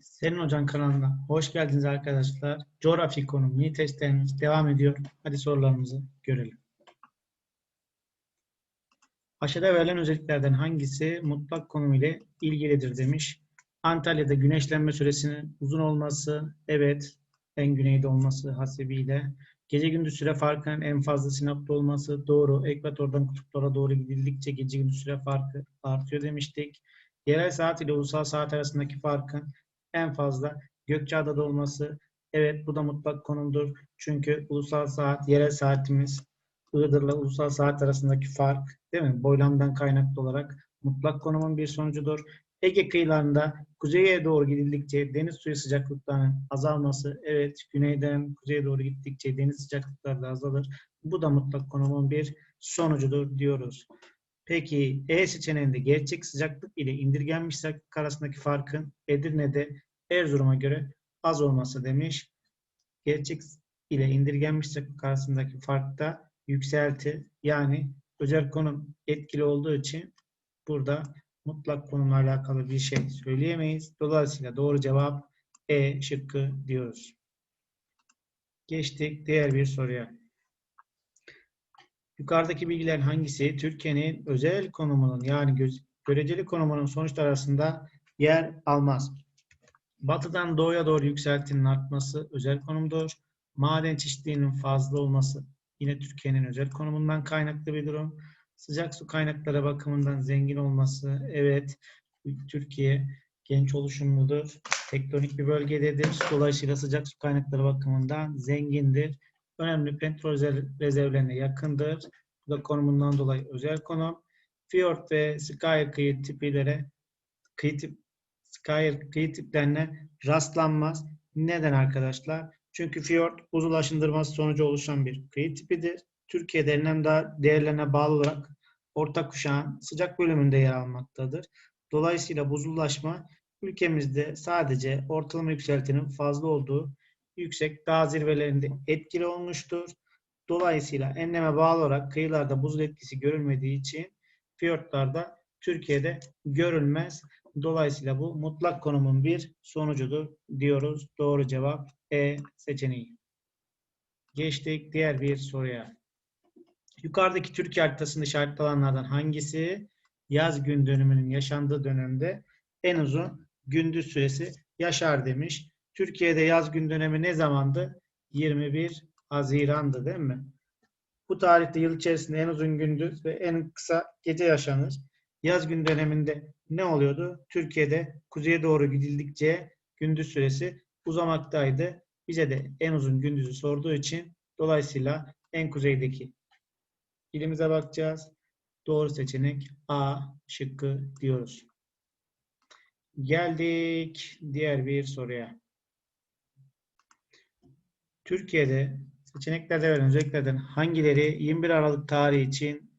Senin Hocan kanalına hoş geldiniz arkadaşlar. Coğrafi konu mini testlerimiz devam ediyor. Hadi sorularımızı görelim. Aşağıda verilen özelliklerden hangisi mutlak konum ile ilgilidir demiş. Antalya'da güneşlenme süresinin uzun olması, evet en güneyde olması hasebiyle. Gece gündüz süre farkının en fazla sinapta olması doğru. Ekvatordan kutuplara doğru gidildikçe gece gündüz süre farkı artıyor demiştik. Yerel saat ile ulusal saat arasındaki farkın en fazla Gökçeada'da olması. Evet bu da mutlak konumdur. Çünkü ulusal saat, yerel saatimiz Iğdır'la ulusal saat arasındaki fark değil mi? Boylamdan kaynaklı olarak mutlak konumun bir sonucudur. Ege kıyılarında kuzeye doğru gidildikçe deniz suyu sıcaklıklarının azalması, evet güneyden kuzeye doğru gittikçe deniz sıcaklıkları da azalır. Bu da mutlak konumun bir sonucudur diyoruz. Peki E seçeneğinde gerçek sıcaklık ile indirgenmiş sıcaklık arasındaki farkın Edirne'de Erzurum'a göre az olması demiş. Gerçek ile indirgenmiş sıcaklık arasındaki farkta yükselti yani özel konum etkili olduğu için burada mutlak konumla alakalı bir şey söyleyemeyiz. Dolayısıyla doğru cevap E şıkkı diyoruz. Geçtik diğer bir soruya. Yukarıdaki bilgiler hangisi Türkiye'nin özel konumunun yani göreceli konumunun sonuçları arasında yer almaz? Batıdan doğuya doğru yükseltinin artması özel konumdur. Maden çeşitliliğinin fazla olması yine Türkiye'nin özel konumundan kaynaklı bir durum. Sıcak su kaynakları bakımından zengin olması evet Türkiye genç oluşumludur. Tektonik bir bölgededir. Dolayısıyla sıcak su kaynakları bakımından zengindir. Önemli petrol rezervlerine yakındır. Bu da konumundan dolayı özel konum. Fiyort ve Skyer kıyı tiplere kıyı, tip, Skyer tiplerine rastlanmaz. Neden arkadaşlar? Çünkü fiyort buz ulaşındırması sonucu oluşan bir kıyı tipidir. Türkiye denilen değerlerine bağlı olarak orta kuşağın sıcak bölümünde yer almaktadır. Dolayısıyla buzullaşma ülkemizde sadece ortalama yükseltinin fazla olduğu yüksek dağ zirvelerinde etkili olmuştur. Dolayısıyla enleme bağlı olarak kıyılarda buzul etkisi görülmediği için fiyortlarda Türkiye'de görülmez. Dolayısıyla bu mutlak konumun bir sonucudur diyoruz. Doğru cevap E seçeneği. Geçtik diğer bir soruya. Yukarıdaki Türkiye haritasında işaretli hangisi yaz gün dönümünün yaşandığı dönemde en uzun gündüz süresi yaşar demiş. Türkiye'de yaz gün dönemi ne zamandı? 21 Haziran'dı değil mi? Bu tarihte yıl içerisinde en uzun gündüz ve en kısa gece yaşanır. Yaz gün döneminde ne oluyordu? Türkiye'de kuzeye doğru gidildikçe gündüz süresi uzamaktaydı. Bize de en uzun gündüzü sorduğu için dolayısıyla en kuzeydeki ilimize bakacağız. Doğru seçenek A şıkkı diyoruz. Geldik diğer bir soruya. Türkiye'de seçeneklerde verilen özelliklerden hangileri 21 Aralık tarihi için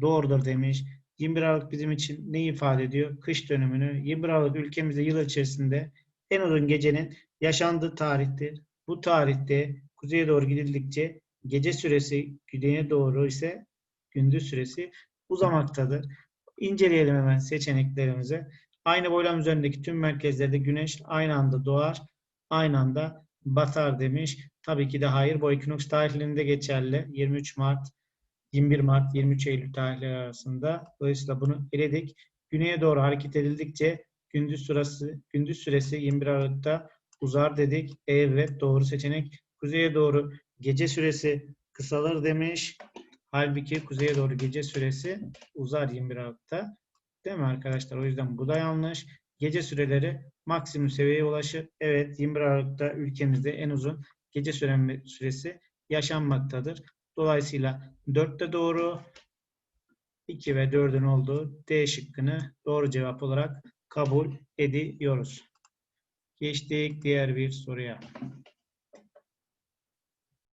doğrudur demiş. 21 Aralık bizim için ne ifade ediyor? Kış dönümünü. 21 Aralık ülkemizde yıl içerisinde en uzun gecenin yaşandığı tarihtir. Bu tarihte kuzeye doğru gidildikçe gece süresi güneye doğru ise gündüz süresi uzamaktadır. İnceleyelim hemen seçeneklerimizi. Aynı boylam üzerindeki tüm merkezlerde güneş aynı anda doğar, aynı anda batar demiş. Tabii ki de hayır. Bu ekinoks tarihlerinde geçerli. 23 Mart, 21 Mart, 23 Eylül tarihleri arasında. Dolayısıyla bunu eledik. Güneye doğru hareket edildikçe gündüz süresi, gündüz süresi 21 Aralık'ta uzar dedik. Evet doğru seçenek. Kuzeye doğru gece süresi kısalır demiş. Halbuki kuzeye doğru gece süresi uzar 21 Aralık'ta. Değil mi arkadaşlar? O yüzden bu da yanlış. Gece süreleri maksimum seviyeye ulaşır. Evet 21 Aralık'ta ülkemizde en uzun gece süren süresi yaşanmaktadır. Dolayısıyla 4'te doğru 2 ve 4'ün olduğu D şıkkını doğru cevap olarak kabul ediyoruz. Geçtik diğer bir soruya.